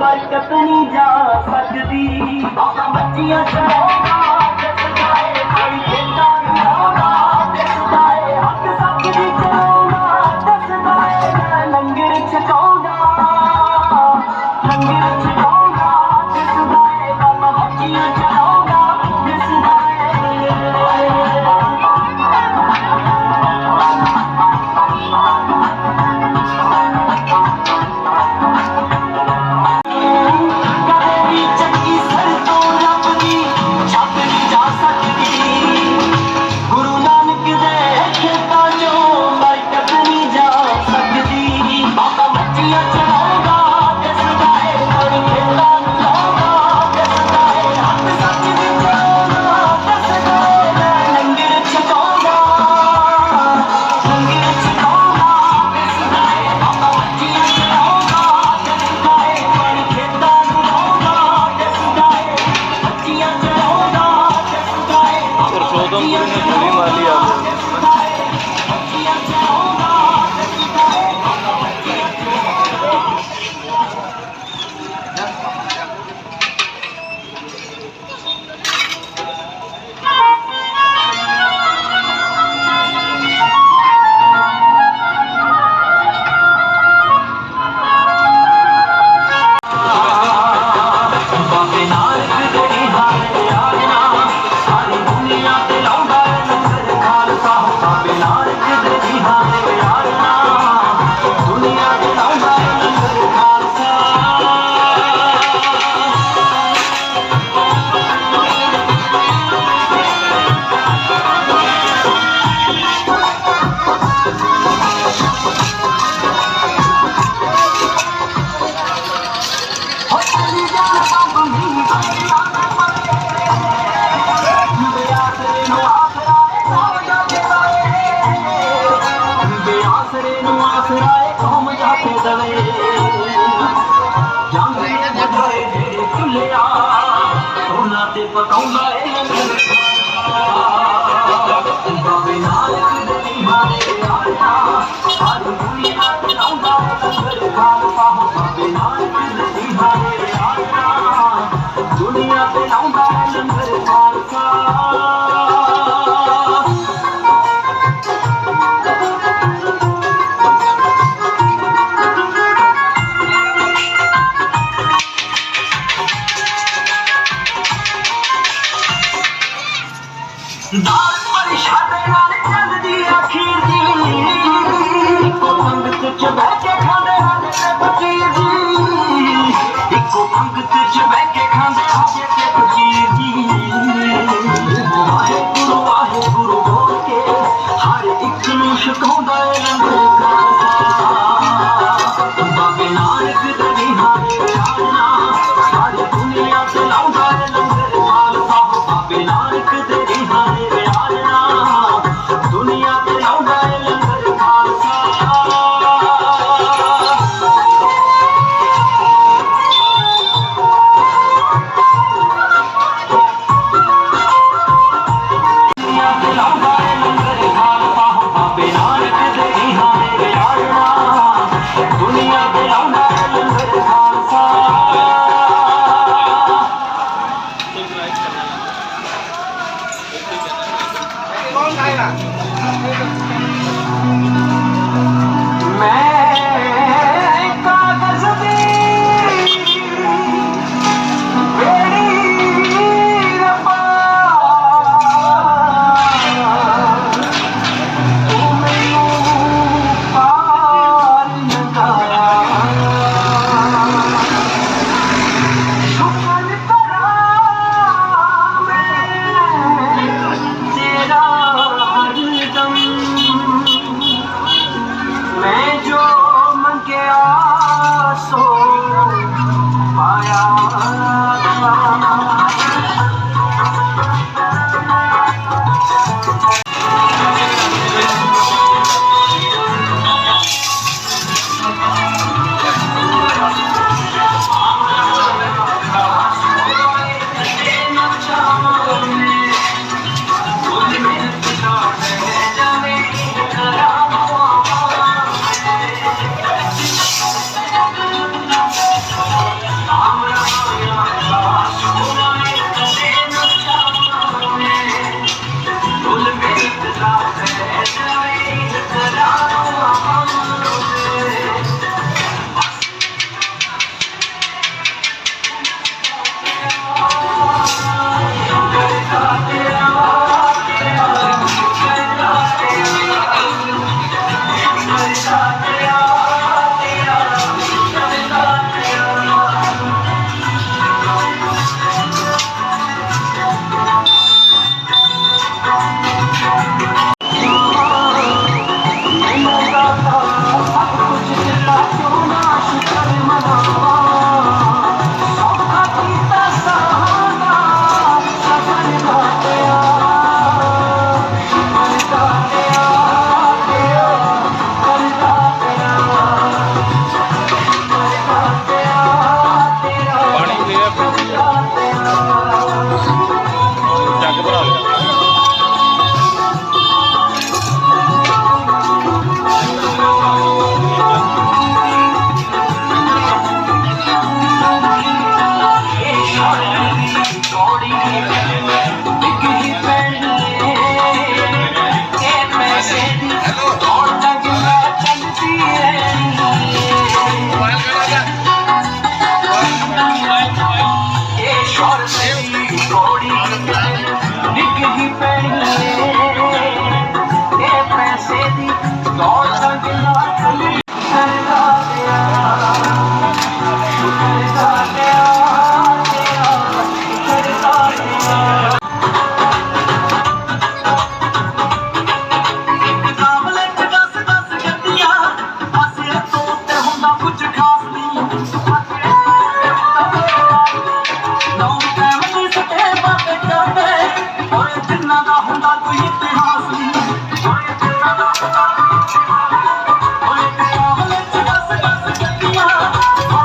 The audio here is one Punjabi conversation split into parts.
बरकत न सघंदी बचीअ कंपनी में गोली मारी आपने کو جا Oh! Obrigado. Allah.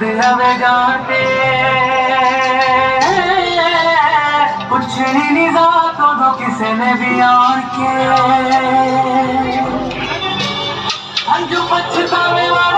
ਦੇ ਹਵੇ ਜਾਂਦੇ ਕੁਛ ਨਹੀਂ ਜ਼ਾਤ ਉਹਨੂੰ ਕਿਸੇ ਨੇ ਵੀ ਆਣ ਕੇ ਅੰਜੂ ਪਛਤਾਵੇ ਵਾਲਾ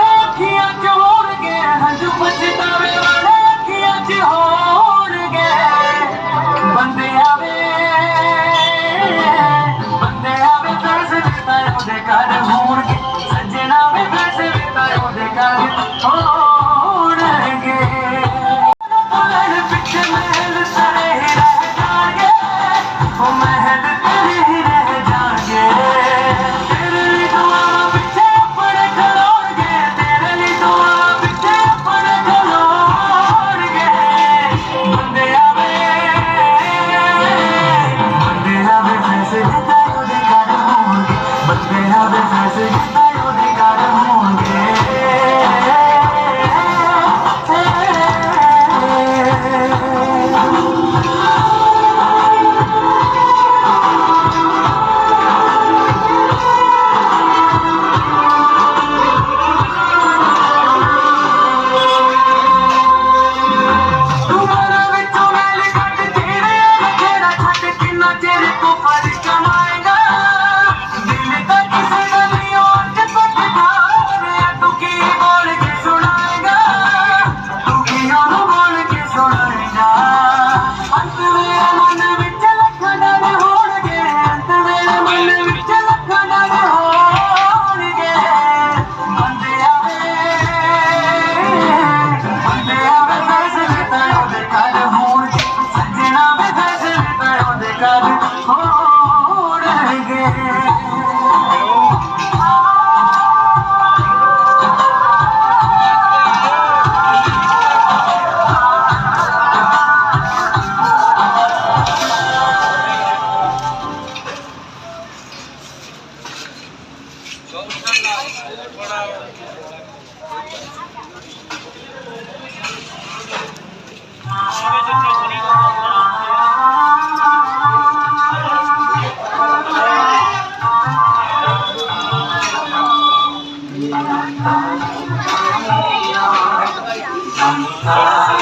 Ah.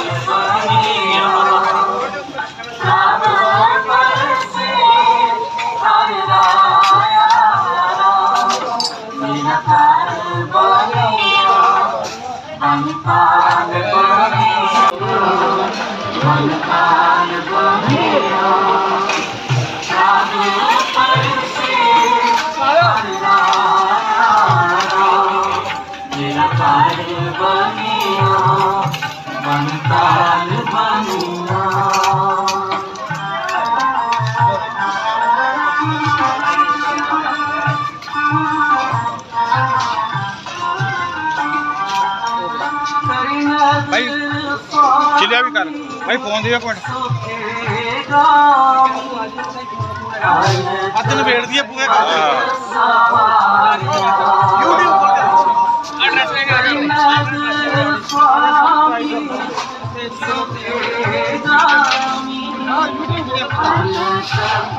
ਵੀਡੀਓ ਵੀ ਕਰ ਭਾਈ ਫੋਨ ਦੇ ਪੁਆਇੰਟ ਹੱਥ ਨੂੰ ਵੇੜ ਦੀਏ ਪੂਰੇ ਕਰ YouTube ਕੋਲ ਕਰ ਐਡਰੈਸ ਲੈ ਕੇ ਆ ਜਾ